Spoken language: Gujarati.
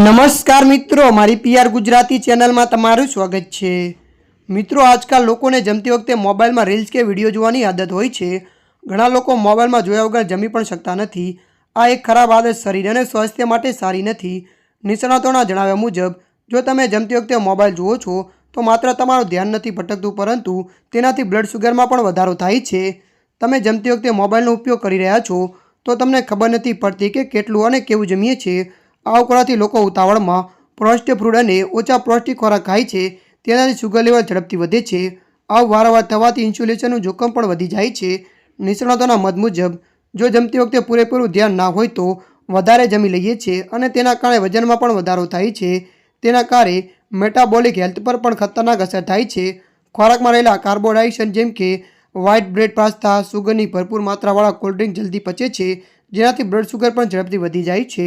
નમસ્કાર મિત્રો, મારી પીઆર ગુજરાતી ચેનલમાં તમારું સ્વાગત છે. મિત્રો, આજકાલ લોકોને જમતી વખતે મોબાઈલમાં રીલ્સ કે વીડિયો જોવાની આદત હોય છે. ઘણા લોકો મોબાઈલમાં જોયા વગર જમી પણ શકતા નથી. આ એક ખરાબ આદત શરીર અને સ્વાસ્થ્ય માટે સારી નથી. નિષ્ણાતોના જણાવ્યા મુજબ, જો તમે જમતી વખતે મોબાઈલ જુઓ છો, તો માત્ર તમારું ધ્યાન નથી ભટકતું, પરંતુ તેનાથી બ્લડ શુગરમાં પણ વધારો થાય છે. તમે જમતી વખતે મોબાઈલનો ઉપયોગ કરી રહ્યા છો, તો તમને ખબર નથી પડતી કે કેટલું અને કેવું જમીએ છીએ. આવું ઉકળાથી લોકો ઉતાવળમાં પ્રોસ્ટ ફ્રૂડ અને ઓછા પૌષ્ટિક ખોરાક ખાય છે. તેનાથી શુગર લેવલ ઝડપથી વધે છે. આવ વારંવાર થવાથી ઇન્સ્યુલેશનનું જોખમ પણ વધી જાય છે. નિષ્ણાતોના મત મુજબ, જો જમતી વખતે પૂરેપૂરું ધ્યાન ના હોય તો વધારે જમી લઈએ છીએ અને તેના કારણે વજનમાં પણ વધારો થાય છે. તેના કારણે મેટાબોલિક હેલ્થ પર પણ ખતરનાક અસર થાય છે. ખોરાકમાં રહેલા કાર્બોહાઈડ્રેટ જેમ કે વ્હાઇટ બ્રેડ પાસ્તા સુગરની ભરપૂર માત્રાવાળા કોલ્ડ્રિંક જલ્દી પચે છે, જેનાથી બ્લડ શુગર પણ ઝડપથી વધી જાય છે.